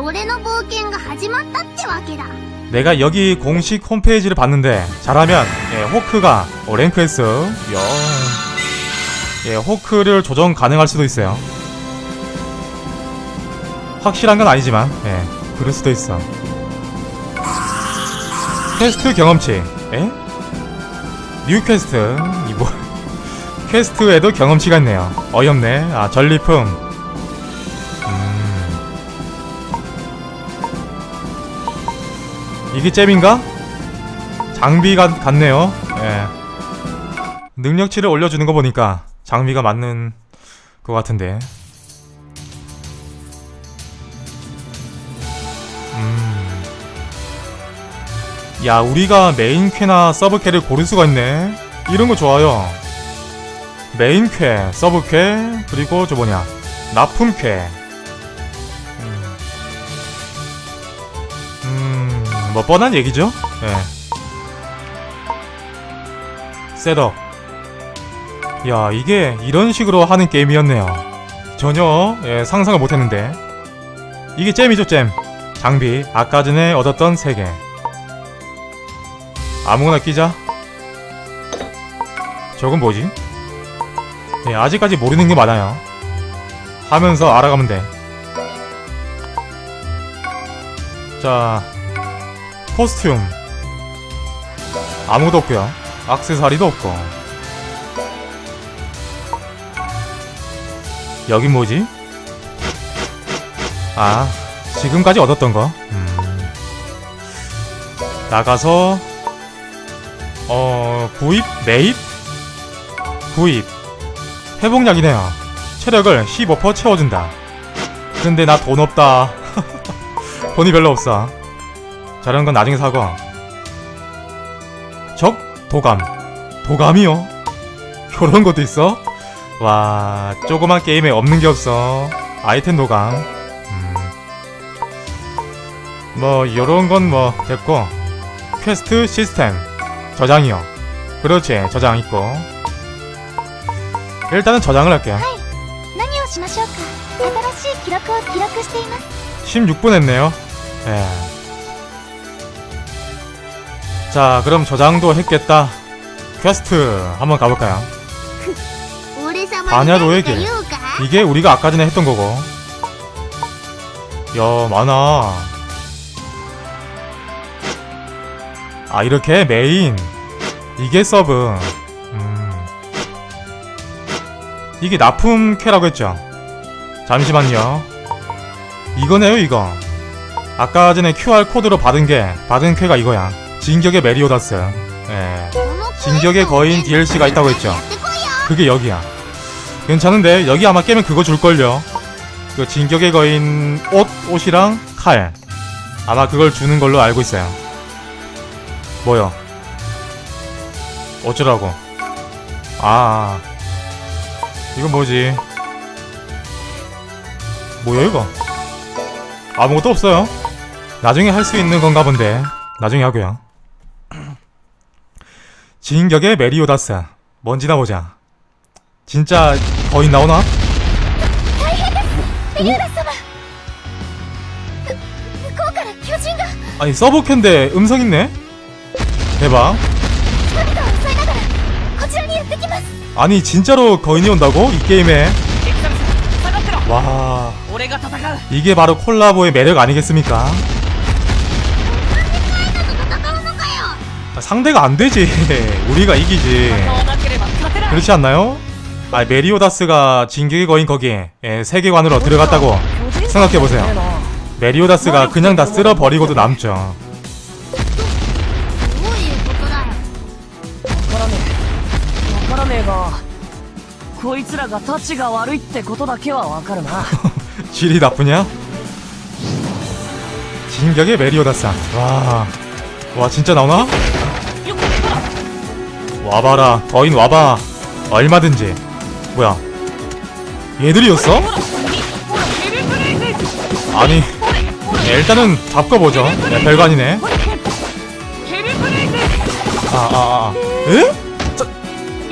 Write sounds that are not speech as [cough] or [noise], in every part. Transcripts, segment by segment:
俺の冒険が始まったってわけだ 내가 여기 공식 홈페이지를 봤는데 잘하면 예, 호크가 어, 랭크했어. 야. 예, 호크를 조정 가능할 수도 있어요. 확실한 건 아니지만 예, 그럴 수도 있어. 퀘스트 경험치. 에? 뉴 퀘스트. 이 뭐? 퀘스트에도 경험치가 있네요. 어이없네. 아 전리품. 이게 잼인가? 장비가 같네요. 예. 능력치를 올려주는 거 보니까 장비가 맞는 것 같은데. 음. 야, 우리가 메인 퀘나 서브 퀘를 고를 수가 있네. 이런 거 좋아요. 메인 퀘, 서브 퀘, 그리고 저 뭐냐, 납품 퀘. 뭐 뻔한 얘기죠? 예. 셋업. 야, 이게 이런 식으로 하는 게임이었네요. 전혀 예, 상상을 못했는데. 이게 잼이죠, 잼. 장비, 아까 전에 얻었던 3개. 아무거나 끼자. 저건 뭐지? 예, 아직까지 모르는 게 많아요. 하면서 알아가면 돼. 자, 코스튬. 아무것도 없고요. 악세사리도 없고. 여긴 뭐지? 아, 지금까지 얻었던 거. 음. 나가서 어 구입 매입 구입 회복약이네요. 체력을 15% 채워준다. 근데 나 돈 없다. [laughs] 돈이 별로 없어. 잘하는 건 나중에 사과. 적 도감. 도감이요? 요런 것도 있어? 와, 조그만 게임에 없는 게 없어. 아이템 도감. 음. 뭐, 요런 건 뭐, 됐고. 퀘스트 시스템. 저장이요. 그렇지, 저장 있고. 일단은 저장을 할게요. 16분 음. 했네요. 예. 자 그럼 저장도 했겠다. 퀘스트 한번 가볼까요? [laughs] 반야도의 길 이게 우리가 아까 전에 했던 거고. 야 많아. 아 이렇게 메인. 이게 서브. 음. 이게 납품 캐라고 했죠? 잠시만요. 이거네요 이거. 아까 전에 QR 코드로 받은 게 받은 캐가 이거야. 진격의 메리오다스. 예. 진격의 거인 DLC가 있다고 했죠. 그게 여기야. 괜찮은데 여기 아마 깨면 그거 줄걸요. 그 진격의 거인 옷, 옷이랑 칼. 아마 그걸 주는 걸로 알고 있어요. 뭐요? 어쩌라고? 아, 아. 이건 뭐지? 뭐야 이거? 아무것도 없어요. 나중에 할 수 있는 건가 본데. 나중에 하고요. 진격의 메리오다스. 먼지나 보자. 진짜 거인 나오나? 아니 서브캔데 음성 있네? 대박. 아니 진짜로 거인이 온다고? 이 게임에? 와. 이게 바로 콜라보의 매력 아니겠습니까? 상대가 안 되지. [laughs] 우리가 이기지. 그렇지 않나요? 아 메리오다스가 진격의 거인 거기에 예, 세계관으로 들어갔다고 생각해 보세요. 메리오다스가 그냥 다 쓸어 버리고도 남죠. [laughs] 질이 나쁘냐? 진격의 메리오다스. 와, 와 진짜 나오나? 와봐라. 더인 와봐. 얼마든지. 뭐야? 얘들이었어? 아니 일단은 잡고 보죠. 네, 별거 아니네. 아아아. 아, 아. 에? 자,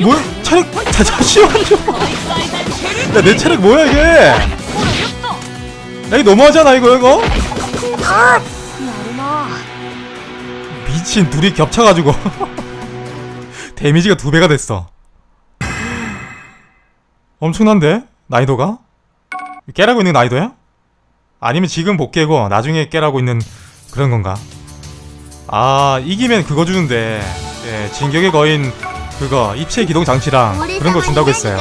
뭐 체력 자, 잠시만요 야내 체력 뭐야 이게? 야 이거 너무하잖아 이거 이거. 미친 둘이 겹쳐가지고. [laughs] 데미지가 두 배가 됐어. 엄청난데? 난이도가? 깨라고 있는 난이도야? 아니면 지금 못 깨고 나중에 깨라고 있는 그런 건가? 아 이기면 그거 주는데 예, 진격의 거인 그거 입체 기동 장치랑 그런 거 준다고 했어요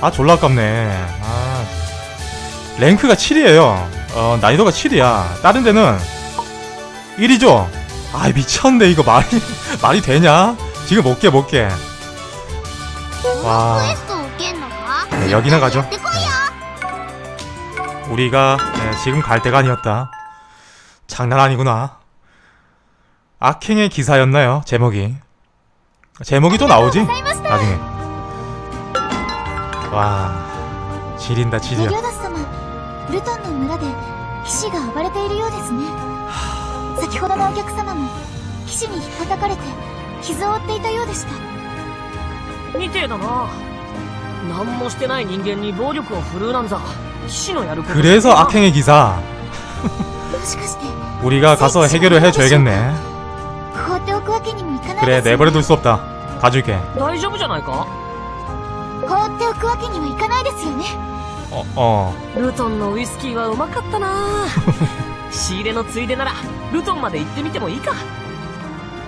아 졸라 아깝네 아, 랭크가 7이에요 어, 난이도가 7이야 다른 데는 1이죠 아 미쳤네 이거 말이 [laughs] 말이 되냐 지금 못깨 못깨 この 와 クエストを受けんのか 네, 여기나 가죠 やってこいよ 우리가 네, 지금 갈 때가 아니었다 장난 아니구나 악행의 기사였나요 제목이 제목이 또 나오지 ございました 나중에 와 지린다 メ 지려 リオダス様ルトンの村で騎士が暴れているようですね先ほどのお客様も騎士に引っ叩かれて 傷を負っていたようでしたみてえだな何もしてない人間に暴力を振るうなんざ騎士のやること 그래서 악행의 기사 もしかして 우리가 가서 해결을 해줘야겠네 放っておくわけにもいかない 그래 ですよ 내버려둘 수 없다 가줄게 大丈夫じゃないか放っておくわけにはいかないですよね 어, 어. ルトンのウイスキーはうまかったな[laughs] 仕入れのついでならルトンまで行ってみてもいいか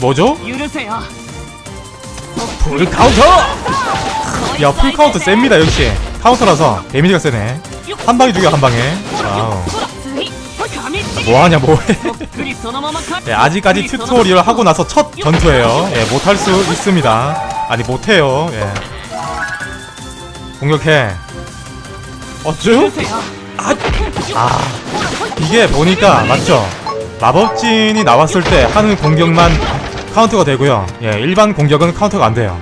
뭐죠? 풀 카운터! 야, 풀 카운터 셉니다, 역시. 카운터라서 데미지가 세네. 한 방에 죽여, 한 방에. 와우. 뭐하냐, 뭐해. 네, 아직까지 튜토리얼 하고 나서 첫 전투예요. 예, 네, 못할 수 있습니다. 아니, 못해요, 예. 네. 공격해. 어쭈? 아, 아. 이게 보니까, 맞죠? 마법진이 나왔을 때 하는 공격만 카운터가 되고요. 예 일반 공격은 카운터가 안 돼요.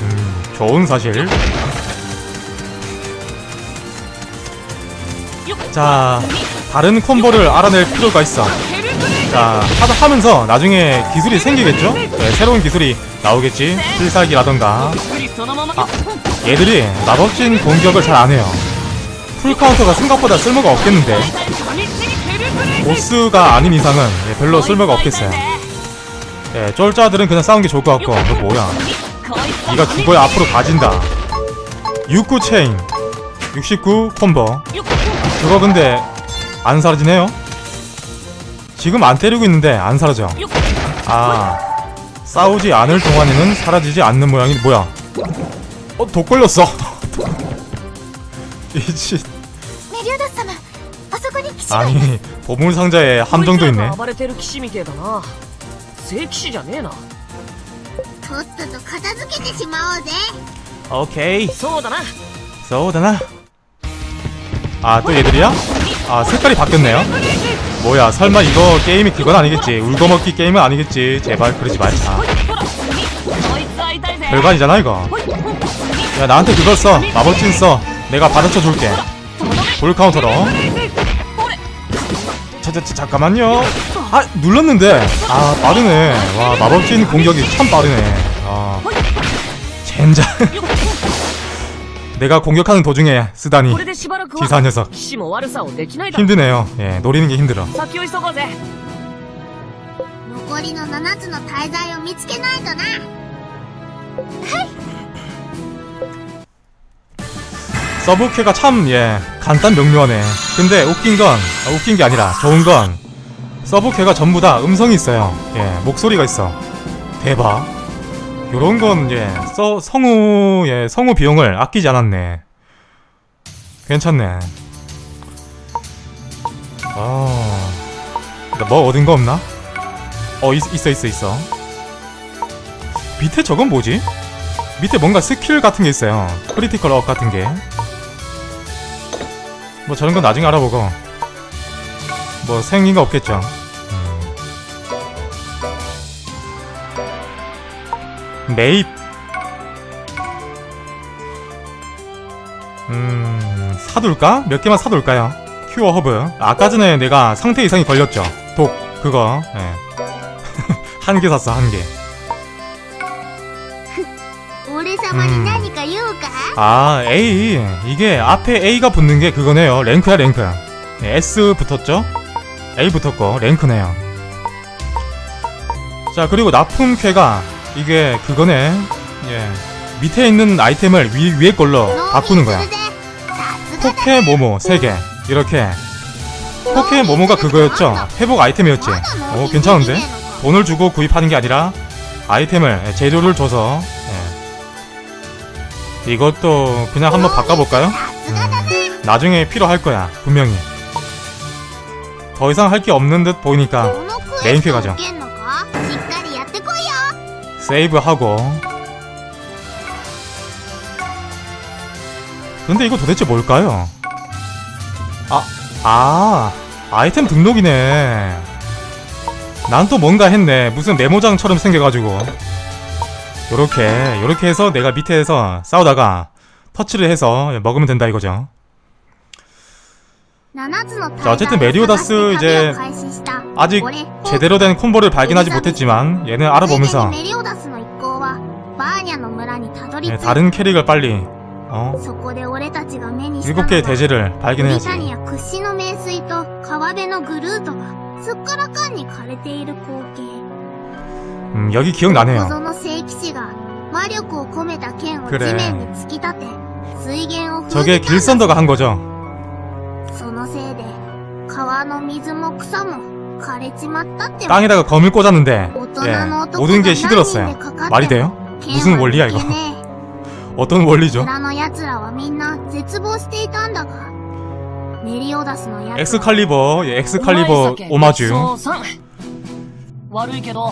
음, 좋은 사실. 자 다른 콤보를 알아낼 필요가 있어. 자 하다 하면서 나중에 기술이 생기겠죠? 네, 새로운 기술이 나오겠지. 필살기라던가. 아 얘들이 마법진 공격을 잘 안해요. 풀카운터가 생각보다 쓸모가 없겠는데. 보스가 아닌 이상은 예, 별로 쓸모가 없겠어요. 예, 쫄자들은 그냥 싸우는 게 좋을 것 같고 너 뭐야? 네가 죽어야 앞으로 가진다. 69 체인 69 콤보. 그거 근데 안 사라지네요? 지금 안 때리고 있는데 안 사라져. 아 싸우지 않을 동안에는 사라지지 않는 모양이 뭐야? 어? 독 걸렸어. [laughs] 이짓 아니 보물 상자에 함정도 있네. 暴れてる騎士みてえだな正騎士じゃねえなとっとと片付けてしまおうぜ 오케이. そうだな 쏘다나. 아, 또 얘들이야? 아, 색깔이 바뀌었네요. 뭐야, 설마 이거 게임이 그건 아니겠지. 울거먹기 게임은 아니겠지. 제발 그러지 말자. ほら次こいつ会いたいぜ 별거 아니잖아, 이거. 야, 나한테 그걸 써. 마법진 써. 내가 받아쳐 줄게. 볼 카운터로. ほれ 자, 자, 자, 잠깐만요. 아, 눌렀는데. 아, 빠르네. 와, 마법진 공격이 참 빠르네. 아. 젠장. [laughs] 내가 공격하는 도중에 쓰다니. これでしばらくは 기사 녀석. 騎士も悪さをできないだろ 힘드네요. 예, 노리는 게 힘들어. 先を急ごうぜ残りの7つの大罪を見つけないとな 서브캐가 참, 예, 간단 명료하네. 근데 웃긴 건, 아, 웃긴 게 아니라 좋은 건, 서브캐가 전부 다 음성이 있어요. 예, 목소리가 있어. 대박. 요런 건, 예, 서, 성우, 예, 성우 비용을 아끼지 않았네. 괜찮네. 아, 뭐 얻은 거 없나? 어, 있, 있어, 있어, 있어. 밑에 저건 뭐지? 밑에 뭔가 스킬 같은 게 있어요. 크리티컬 업 같은 게. 뭐 저런 건 나중에 알아보고 뭐 생긴 거 없겠죠 음. 매입 음 사둘까? 몇 개만 사둘까요? 큐어 허브 아까 전에 내가 상태 이상이 걸렸죠 독 그거 예. [laughs] 네. 한개 샀어 한개 음. 아 A. 이게 앞에 A가 붙는 게 그거네요. 랭크야 랭크야. 네, S 붙었죠? A 붙었고 랭크네요. 자 그리고 납품쾌가. 이게 그거네. 예. 밑에 있는 아이템을 위, 위에 걸로 바꾸는 거야. 포켓모모 3개. 이렇게. 포켓모모가 그거였죠? 회복 아이템이었지. 오 괜찮은데? 돈을 주고 구입하는 게 아니라 아이템을 예, 재료를 줘서 이것도 그냥 한번 바꿔볼까요? 음, 나중에 필요할 거야 분명히. 더 이상 할 게 없는 듯 보이니까 메인큐 가죠. 세이브하고. 근데 이거 도대체 뭘까요? 아, 아 아이템 등록이네. 난 또 뭔가 했네. 무슨 메모장처럼 생겨가지고. 요렇게 요렇게 해서 내가 밑에서 싸우다가 터치를 해서 먹으면 된다 이거죠. 자 어쨌든 메리오다스 이제 아직 제대로 된 콤보를 발견하지 못했지만 얘는 알아보면서 네, 다른 캐릭을 빨리 어? 일곱 개의 대지를 발견해야지. 음, 여기 小 기억나네요 園聖騎士が魔力を込めた剣を地 그래 面に突き立て水源を封 저게 じたんだ 길선더가 한 거죠 そのせいで川の水も草も枯れちまったってわ 땅에다가 검을 꽂았는데 大 예, 人の男 모든 게 が何人で 시들었어요 かかって 말이 돼요? 剣 무슨 は 원리야 抜 이거 けねえ 어떤 원리죠? 村の奴らはみんな絶望していたんだがメリオダスの奴は 엑스칼리버 예, 엑스칼리버 お前酒 오마주 そうさん悪いけど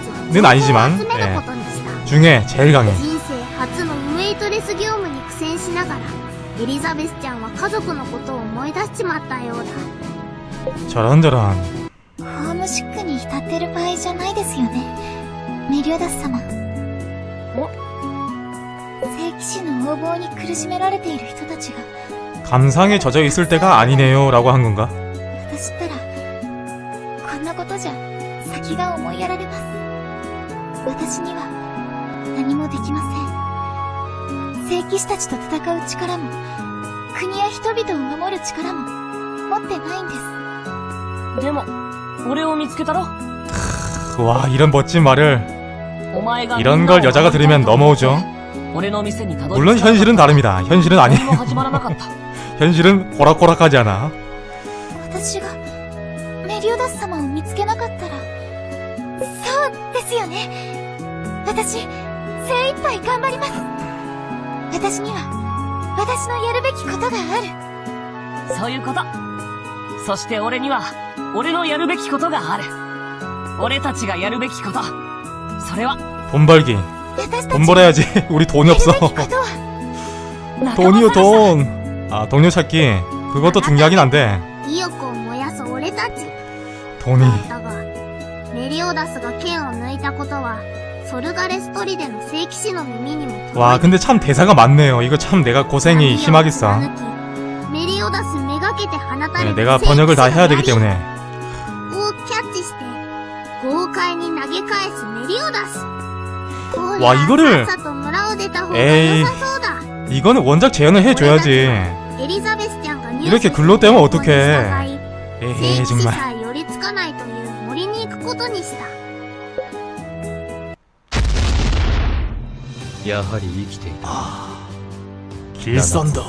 는 たちは 아니지만 情報を集めることにした 중에 제일 강해 人生初のウェイトレス業務に苦戦しながらエリザベスちゃんは家族のことを思い出しちまったようだ 저런저런 ホームシックに浸ってる場合じゃないですよねメリオダス様聖騎士の横暴に苦しめられている人たちが 감상에 젖어 있을 때가 아니네요 라고 한 건가? 私ったらこんなことじゃ先が思いやられます 私には何もできません聖騎士たちと戦う力も国や人々を守る力も持ってないんですでも俺を見つけたろ 와 이런 멋진 말을 お前が 이런 걸 여자가 들으면 넘어오죠 俺の店にたどり 물론 着いた 현실은 다릅니다 현실은 何 아니에요 も始まらなかった 현실은 호락호락하지 않아 私がメリオダス様を見つけな かったらそうですよね私精一杯頑張ります私には私のやるべきことがあるそういうことそして俺には俺のやるべきことがある俺たちがやるべきことそれは 돈 벌기 私たち 돈 벌어야지 우리 돈이 やる 없어 べきことは仲間 돈이요 探しだ 돈. 아 동료 찾기. 그것도 중요하긴 한데 意欲を燃やす俺たち 돈이 だがメ リオダスが剣を抜いたことはソルガレストリでの聖騎士の耳にも届いた 와 근데 참 대사가 많네요. 이거 참 내가 고생이 심하겠어. メリオダスめがけて放た 네, れ 내가 た聖騎士 번역을 다 の 해야 되기 槍 때문에 をキャッチして豪快に投げ返すメリオダスほらわ이거를 さっさと村を出た方が 에이 良さそうだ 이거는 원작 재현을 해줘야지. エリザベスちゃんが入 이렇게 手 글로 떼면 した 어떡해. 方に従い聖 에헤 騎士 정말. ことにした。やはり生きていた計算だ。